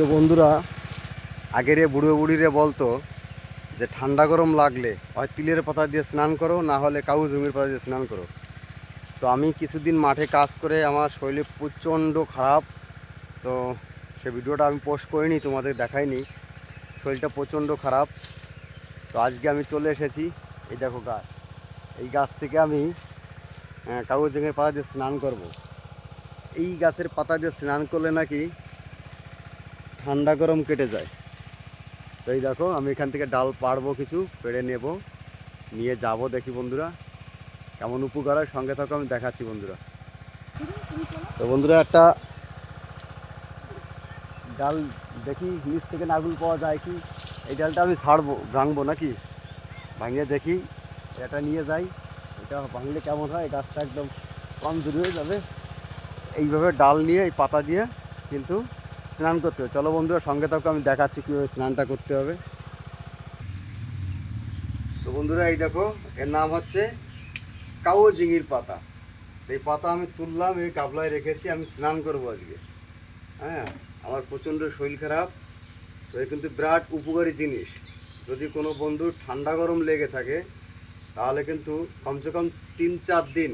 প্রিয় বন্ধুরা, আগের বুড়ো বুড়িরে বলতো যে ঠান্ডা গরম লাগলে হয় তিলের পাতা দিয়ে স্নান করো, না হলে কাউ জমির পাতা দিয়ে স্নান করো। তো আমি কিছুদিন মাঠে কাজ করে আমার শরীরে প্রচণ্ড খারাপ, তো সে ভিডিওটা আমি পোস্ট করিনি, তোমাদের দেখাইনি। শরীরটা প্রচণ্ড খারাপ। তো আজকে আমি চলে এসেছি, এই দেখো গাছ। এই গাছ থেকে আমি কাগজ জেঙের পাতা দিয়ে স্নান করব। এই গাছের পাতা দিয়ে স্নান করলে নাকি ঠান্ডা গরম কেটে যায়। তো এই দেখো, আমি এখান থেকে ডাল পাড়বো কিছু, পেড়ে নেব। নিয়ে যাব দেখি বন্ধুরা, কেমন উপকার হয়। সঙ্গে থাকো, আমি দেখাচ্ছি বন্ধুরা। তো বন্ধুরা, একটা ডাল দেখি নিচ থেকে নাগুল পাওয়া যায় কি? এই ডালটা আমি ছাড়বো ভাঙবো নাকি? ভাঙিয়ে দেখি, এটা নিয়ে যাই। এটা ভাঙলে কেমন হয়? গাছটা একদম কম দূর হয়ে যাবে। এইভাবে ডাল নিয়ে, এই পাতা দিয়ে কিন্তু স্নান করতে হবে। চলো বন্ধুরা, সঙ্গে থাকো, আমি দেখাচ্ছি কীভাবে স্নানটা করতে হবে। তো বন্ধুরা, এই দেখো, এর নাম হচ্ছে কাউ জিঙির পাতা। এই পাতা আমি তুললাম, এই গাবলায় রেখেছি, আমি স্নান করব আজকে। হ্যাঁ আমার প্রচণ্ড শরীর খারাপ, তো এ কিন্তু বিরাট উপকারী জিনিস। যদি কোনো বন্ধুর ঠান্ডা গরম লেগে থাকে, তাহলে কিন্তু কমসে কম তিন চার দিন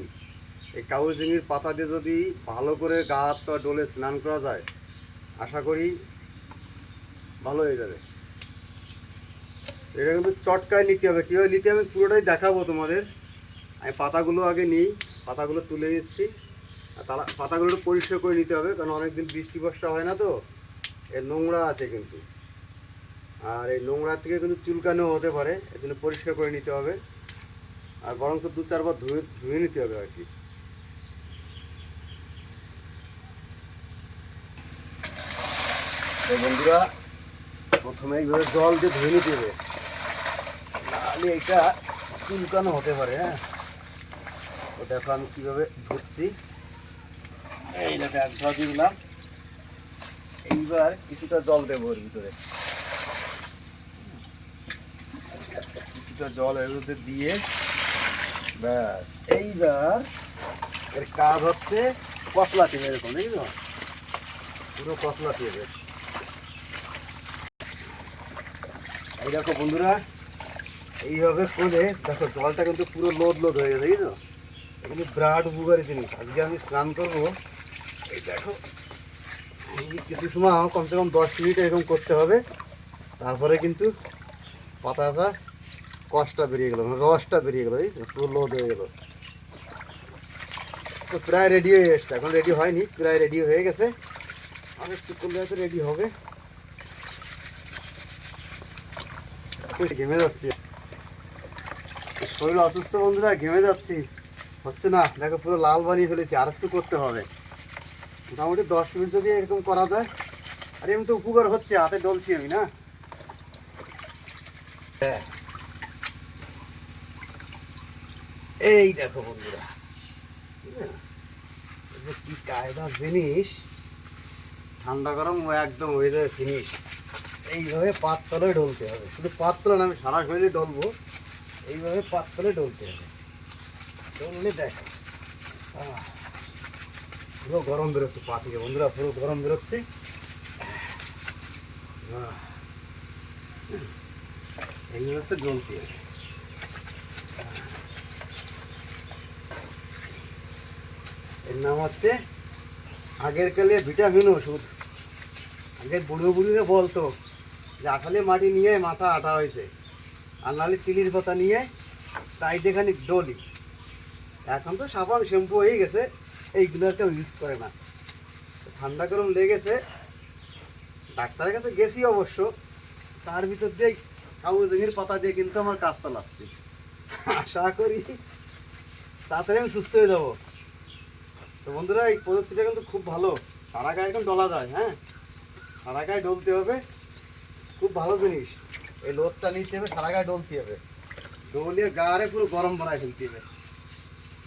এই কাউ কাউজিঙির পাতা দিয়ে যদি ভালো করে গা হাত পা ডোলে স্নান করা যায় আশা করি ভালো হয়ে যাবে। এটা কিন্তু চটকায় নিতে হবে। কীভাবে নিতে হবে পুরোটাই দেখাবো তোমাদের। আমি পাতাগুলো আগে নিই, পাতাগুলো তুলে নিচ্ছি। আর তারা পাতাগুলো একটু পরিষ্কার করে নিতে হবে, কারণ অনেকদিন বৃষ্টি বর্ষা হয় না তো। এর নোংরা আছে কিন্তু। আর এই নোংরা থেকে কিন্তু চুলকানো হতে পারে, এর জন্য পরিষ্কার করে নিতে হবে। আর বরঞ্চ দু চারবার ধুয়ে ধুয়ে নিতে হবে আর কি। তো বন্ধুরা প্রথমে এইভাবে জল দিয়ে ধুয়ে নিতে হবে। নাহলে এটা চুলকানো হতে পারে হ্যাঁ? তো দেখো আমি কীভাবে ধুচ্ছি এই দেখো। এক ধোয়া দিয়ে দিলাম। এইবার কিছুটা জল দেবো ওর ভিতরে। কিছুটা জল এর মধ্যে দিয়ে ব্যাস। এইবার এর কাজ হচ্ছে কসলা টেনে এরকম দেখি তো পুরো কসলা টেনে এই দেখো বন্ধুরা, এইভাবে করে দেখো, জলটা কিন্তু পুরো লোদ লোদ হয়ে গেছে তো এখানে বিরাট উপকারী জিনিস। আজকে আমি স্নান করব। এই দেখো কিছু সময় কমসে কম দশ মিনিট এরকম করতে হবে। তারপরে কিন্তু পাতাটা কষটা বেরিয়ে গেলো মানে রসটা বেরিয়ে গেলো বুঝছ পুরো লোদ হয়ে গেলো। তো প্রায় রেডি হয়ে এসছে, এখন রেডি হয়নি, প্রায় রেডি হয়ে গেছে। আর একটু করলে হয়তো রেডি হবে। ঘেমে যাচ্ছি। শরীর অসুস্থ বন্ধুরা, ঘেমে যাচ্ছি। হচ্ছে না, দেখো পুরো লাল বানিয়ে ফেলেছি আর একটু করতে হবে। মোটামুটি দশ মিনিট যদি এরকম করা যায়, আর এমনি তো উপকার হচ্ছে, হাতে ডলছি আমি, না। এই দেখো বন্ধুরা কি কায়দা জিনিস, ঠান্ডা গরম একদম যাবে জিনিস এইভাবে পাততলে ডলতে হবে। শুধু পাততলে না, আমি সারা শরীরে ডলবো এইভাবে পাততলে ডলতে হবে। ডললে দেখো। পুরো গরম বেরোচ্ছে পা থেকে বন্ধুরা, পুরো গরম বেরোচ্ছে। এই হচ্ছে হবে এর নাম হচ্ছে আগের কালে ভিটামিন ওষুধ। আগের বুড়ো বুড়িরা বলতো আঠালে মাটি নিয়ে মাথা আটা হয়েছে। আর নাহলে তিলির পাতা নিয়ে তাই দেখানি ডলি। এখন তো সাবান, শ্যাম্পু হয়ে গেছে এইগুলো কেউ ইউজ করে না। ঠান্ডা গরম লেগেছে, ডাক্তারের কাছে গেছি অবশ্য, তার ভিতর দিয়ে কাগজের পাতা দিয়ে কিন্তু আমার কাজ চালাচ্ছি। আশা করি তাড়াতাড়ি আমি সুস্থ হয়ে যাব। তো বন্ধুরা, এই পদ্ধতিটা কিন্তু খুব ভালো। সারা গায়ে এখন ডলা যায় হ্যাঁ? সারা গায়ে ডলতে হবে। খুব ভালো জিনিস। এই লোদটা নিতে হবে সারা গায়ে ডলতে হবে ডলিয়ে গায়ে পুরো গরম বানায় ফেলতে হবে।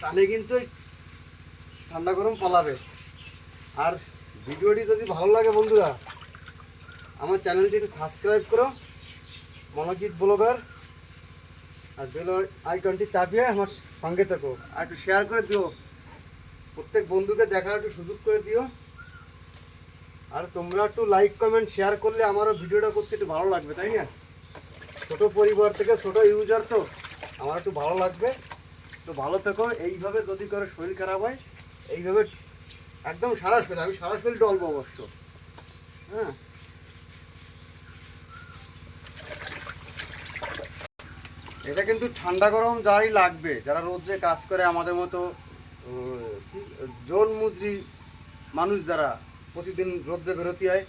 তাহলে কিন্তু ঠান্ডা গরম পালাবে। আর ভিডিওটি যদি ভালো লাগে বন্ধুরা আমার চ্যানেলটি একটু সাবস্ক্রাইব করো। মনোজিৎ ব্লগার। আর বেল আইকনটি চাপিয়ে আমার সঙ্গে থাকো। আর একটু শেয়ার করে দিও। প্রত্যেক বন্ধুকে দেখার একটু সুযোগ করে দিও। আর তোমরা একটু লাইক কমেন্ট শেয়ার করলে আমারও ভিডিওটা করতে একটু ভালো লাগবে তাই না? ছোট পরিবার থেকে ছোট ইউজার তো আমার একটু ভালো লাগবে। তো ভালো থেকো এইভাবে যদি করে শরীর খারাপ হয় এইভাবে একদম সারা শরীর আমি সারা শরীর ডলবো অবশ্য। হ্যাঁ। এটা কিন্তু ঠান্ডা গরম যাই লাগবে যারা রোদ্রে কাজ করে আমাদের মতো কি, মুজরি মানুষ যারা প্রতিদিন রোদ্রে বেরোতে হয়,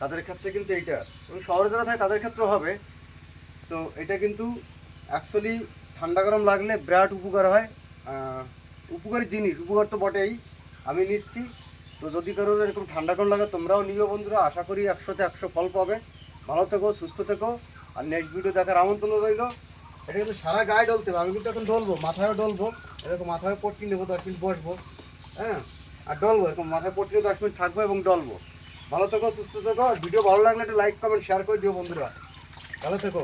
তাদের ক্ষেত্রে কিন্তু এইটা। এবং শহরে যারা থাকে, তাদের ক্ষেত্রেও হবে। তো এটা কিন্তু অ্যাকচুয়ালি ঠান্ডা গরম লাগলে বিরাট উপকার হয়। উপকারী জিনিস, উপকার তো বটেই। আমি নিচ্ছি। তো যদি কারোর এরকম ঠান্ডা গরম লাগে, তোমরাও নিও বন্ধুরা। আশা করি একশোতে একশো ফল পাবে। ভালো থেকো, সুস্থ থেকো। আর নেক্সট ভিডিও দেখার আমন্ত্রণ রইল। এটা কিন্তু সারা গায়ে ডলতে হবে। আমি কিন্তু এখন ডলবো, মাথায়ও ডলবো। এরকম মাথায় পট্টি নেব, দশ মিনিট বসবো। হ্যাঁ? আর ডলবো এখন মাথায় পট্টি নিয়ে দশ মিনিট থাকব এবং ডলবো। ভালো থেকো, সুস্থ থেকো ভিডিও ভালো লাগলে একটু লাইক কমেন্ট শেয়ার করে দিও বন্ধুরা। ভালো থেকো।